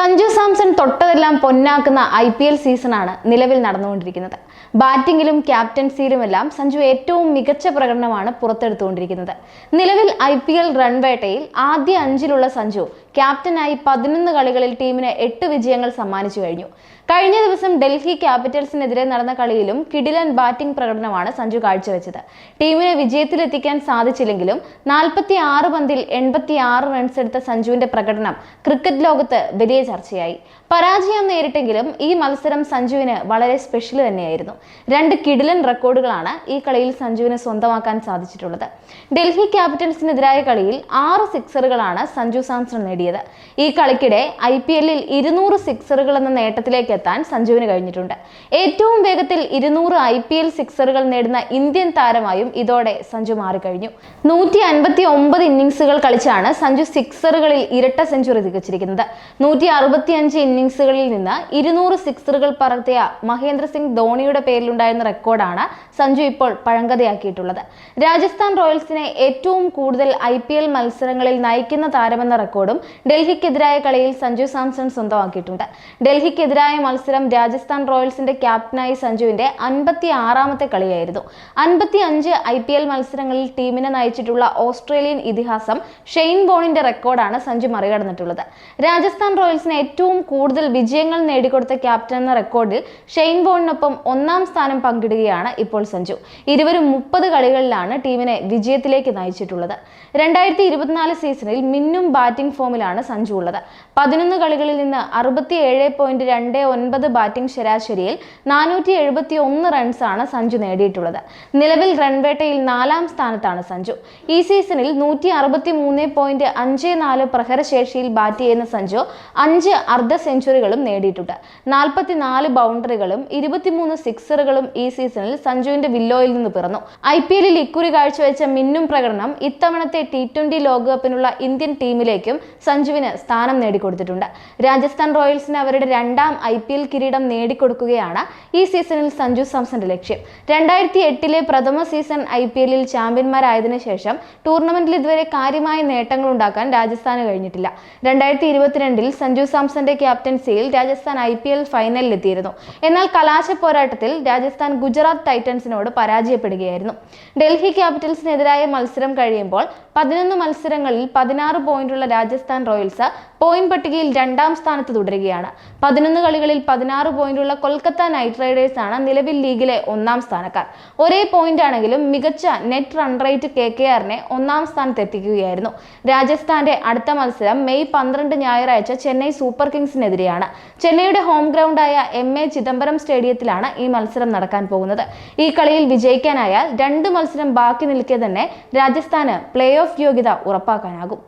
സഞ്ജു സാംസൺ തൊട്ടതെല്ലാം പൊന്നാക്കുന്ന I P L സീസണാണ് നിലവിൽ നടന്നുകൊണ്ടിരിക്കുന്നത്. ബാറ്റിംഗിലും ക്യാപ്റ്റൻസിയിലുമെല്ലാം സഞ്ജു ഏറ്റവും മികച്ച പ്രകടനമാണ് പുറത്തെടുത്തുകൊണ്ടിരിക്കുന്നത്. നിലവിൽ ഐ പി എൽ റൺവേട്ടയിൽ ആദ്യ അഞ്ചിലുള്ള സഞ്ജു ക്യാപ്റ്റനായി പതിനൊന്ന് കളികളിൽ ടീമിന് എട്ട് വിജയങ്ങൾ സമ്മാനിച്ചു കഴിഞ്ഞു. കഴിഞ്ഞ ദിവസം ഡൽഹി ക്യാപിറ്റൽസിനെതിരെ നടന്ന കളിയിലും കിടിലൻ ബാറ്റിംഗ് പ്രകടനമാണ് സഞ്ജു കാഴ്ചവെച്ചത്. ടീമിനെ വിജയത്തിലെത്തിക്കാൻ സാധിച്ചില്ലെങ്കിലും നാൽപ്പത്തി ആറ് പന്തിൽ എൺപത്തി ആറ് റൺസ് എടുത്ത സഞ്ജുവിന്റെ പ്രകടനം ക്രിക്കറ്റ് ലോകത്ത് വലിയ ചർച്ചയായി. പരാജയം നേരിട്ടെങ്കിലും ഈ മത്സരം സഞ്ജുവിന് വളരെ സ്പെഷ്യൽ തന്നെയായിരുന്നു. രണ്ട് കിടിലൻ റെക്കോർഡുകളാണ് ഈ കളിയിൽ സഞ്ജുവിന് സ്വന്തമാക്കാൻ സാധിച്ചിട്ടുള്ളത്. ഡൽഹി ക്യാപിറ്റൽസിനെതിരായ കളിയിൽ ആറ് സിക്സറുകളാണ് സഞ്ജു സാംസൺ നേടിയത്. ഈ കളിക്കിടെ ഐ പി എല്ലിൽ ഇരുന്നൂറ് സിക്സറുകൾ എന്ന നേട്ടത്തിലേക്ക് എത്താൻ സഞ്ജുവിന് കഴിഞ്ഞിട്ടുണ്ട്. ഏറ്റവും വേഗത്തിൽ ഇരുന്നൂറ് ഐ പി എൽ സിക്സറുകൾ നേടുന്ന ഇന്ത്യൻ താരമായും ഇതോടെ സഞ്ജു മാറിക്കഴിഞ്ഞു. നൂറ്റി അൻപത്തി ഒമ്പത് ഇന്നിങ്സുകൾ കളിച്ചാണ് സഞ്ജു സിക്സറുകളിൽ ഇരട്ട സെഞ്ചുറി തികച്ചിരിക്കുന്നത്. നൂറ്റി അറുപത്തിയഞ്ച് ഇന്നിങ്സുകളിൽ നിന്ന് ഇരുന്നൂറ് സിക്സറുകൾ പറത്തിയ മഹേന്ദ്ര സിംഗ് ധോണിയുടെ പേരിലുണ്ടായിരുന്ന റെക്കോർഡാണ് സഞ്ജു ഇപ്പോൾ പഴങ്കഥയാക്കിയിട്ടുള്ളത്. രാജസ്ഥാൻ റോയൽസിനെ ഏറ്റവും കൂടുതൽ ഐ മത്സരങ്ങളിൽ നയിക്കുന്ന താരമെന്ന റെക്കോർഡും ഡൽഹിക്കെതിരായ കളിയിൽ സഞ്ജു സാംസൺ സ്വന്തമാക്കിയിട്ടുണ്ട്. ഡൽഹിക്കെതിരായ മത്സരം രാജസ്ഥാൻ റോയൽസിന്റെ ക്യാപ്റ്റനായി സഞ്ജുവിന്റെ അൻപത്തി ആറാമത്തെ കളിയായിരുന്നു. അൻപത്തി അഞ്ച് ഐ പി എൽ മത്സരങ്ങളിൽ ടീമിനെ നയിച്ചിട്ടുള്ള ഓസ്ട്രേലിയൻ ഇതിഹാസം ഷെയ്ൻ ബോണിന്റെ റെക്കോർഡാണ് സഞ്ജു മറികടന്നിട്ടുള്ളത്. രാജസ്ഥാൻ റോയൽസിന് ഏറ്റവും കൂടുതൽ വിജയങ്ങൾ നേടിക്കൊടുത്ത ക്യാപ്റ്റൻ എന്ന റെക്കോർഡിൽ ഷെയ്ൻ ബോണിനൊപ്പം ഒന്നാം സ്ഥാനം പങ്കിടുകയാണ് ഇപ്പോൾ സഞ്ജു. ഇരുവരും മുപ്പത് കളികളിലാണ് ടീമിനെ വിജയത്തിലേക്ക് നയിച്ചിട്ടുള്ളത്. രണ്ടായിരത്തി ഇരുപത്തിനാല് സീസണിൽ മിന്നും ബാറ്റിംഗ് ഫോമിലാണ് സഞ്ജു ഉള്ളത്. പതിനൊന്ന് കളികളിൽ നിന്ന് അറുപത്തി ഏഴ് പോയിന്റ് രണ്ട് ഒൻപത് ബാറ്റിംഗ് ശരാശരിയിൽ നാനൂറ്റി എഴുപത്തി ഒന്ന് റൺസാണ് സഞ്ജു നേടിയിട്ടുള്ളത്. നിലവിൽ റൺവേട്ടയിൽ നാലാം സ്ഥാനത്താണ് സഞ്ജു. ഈ സീസണിൽ നൂറ്റി അറുപത്തി മൂന്ന് പോയിന്റ് അഞ്ച് നാല് പ്രഹരശേഷിയിൽ ബാറ്റ് ചെയ്യുന്ന സഞ്ജു അഞ്ച് അർദ്ധ സെഞ്ചുറികളും നേടിയിട്ടുണ്ട്. നാൽപ്പത്തി നാല് ബൗണ്ടറികളും ഇരുപത്തിമൂന്ന് സിക്സറുകളും ഈ സീസണിൽ സഞ്ജുവിന്റെ വില്ലോയിൽ നിന്ന് പിറന്നു. ഐ പി എല്ലിൽ ഇക്കുറി കാഴ്ചവെച്ച മിന്നും പ്രകടനം ഇത്തവണത്തെ ടി ട്വന്റി ലോകകപ്പിനുള്ള ഇന്ത്യൻ ടീമിലേക്കും സഞ്ജുവിന് സ്ഥാനം നേടിക്കൊടുത്തിട്ടുണ്ട്. രാജസ്ഥാൻ റോയൽസിന് അവരുടെ രണ്ടാം ഐ പി എൽ കിരീടം നേടിക്കൊടുക്കുകയാണ് ഈ സീസണിൽ സഞ്ജു സാംസന്റെ ലക്ഷ്യം. രണ്ടായിരത്തി എട്ടിലെ പ്രഥമ സീസൺ ഐ പി എല്ലിൽ ചാമ്പ്യന്മാരായതിനു ശേഷം ടൂർണമെന്റിൽ ഇതുവരെ കാര്യമായ നേട്ടങ്ങൾ ഉണ്ടാക്കാൻ രാജസ്ഥാന് കഴിഞ്ഞിട്ടില്ല. രണ്ടായിരത്തി ഇരുപത്തിരണ്ടിൽ സഞ്ജു സാംസന്റെ ക്യാപ്റ്റൻസിയിൽ രാജസ്ഥാൻ ഐ പി എൽ ഫൈനലിൽ എത്തിയിരുന്നു എന്നാൽ കലാശ പോരാട്ടത്തിൽ രാജസ്ഥാൻ ഗുജറാത്ത് ടൈറ്റൻസിനോട് പരാജയപ്പെടുകയായിരുന്നു. ഡൽഹി ക്യാപിറ്റൽസിനെതിരായ മത്സരം കഴിയുമ്പോൾ പതിനൊന്ന് മത്സരങ്ങളിൽ പതിനാറ് പോയിന്റുള്ള രാജസ്ഥാൻ റോയൽസ് പോയിന്റ് പട്ടികയിൽ രണ്ടാം സ്ഥാനത്ത് തുടരുകയാണ്. പതിനൊന്ന് കളികളിൽ പതിനാറ് പോയിന്റുള്ള കൊൽക്കത്ത നൈറ്റ് റൈഡേഴ്സ് ആണ് നിലവിൽ ലീഗിലെ ഒന്നാം സ്ഥാനക്കാർ. ഒരേ പോയിന്റ് ആണെങ്കിലും മികച്ച net run rate K K ആറിനെ ഒന്നാം സ്ഥാനത്ത് എത്തിക്കുകയായിരുന്നു. രാജസ്ഥാന്റെ അടുത്ത മത്സരം മെയ് പന്ത്രണ്ട് ഞായറാഴ്ച ചെന്നൈ സൂപ്പർ കിങ്സിനെതിരെയാണ്. ചെന്നൈയുടെ ഹോം ഗ്രൗണ്ടായ എം എ ചിദംബരം സ്റ്റേഡിയത്തിലാണ് ഈ മത്സരം നടക്കാൻ പോകുന്നത്. ഈ കളിയിൽ വിജയിക്കാനായാൽ രണ്ട് മത്സരം ബാക്കി നിൽക്കെ തന്നെ രാജസ്ഥാന് പ്ലേ ഓഫ് യോഗ്യത ഉറപ്പാക്കാനാകും.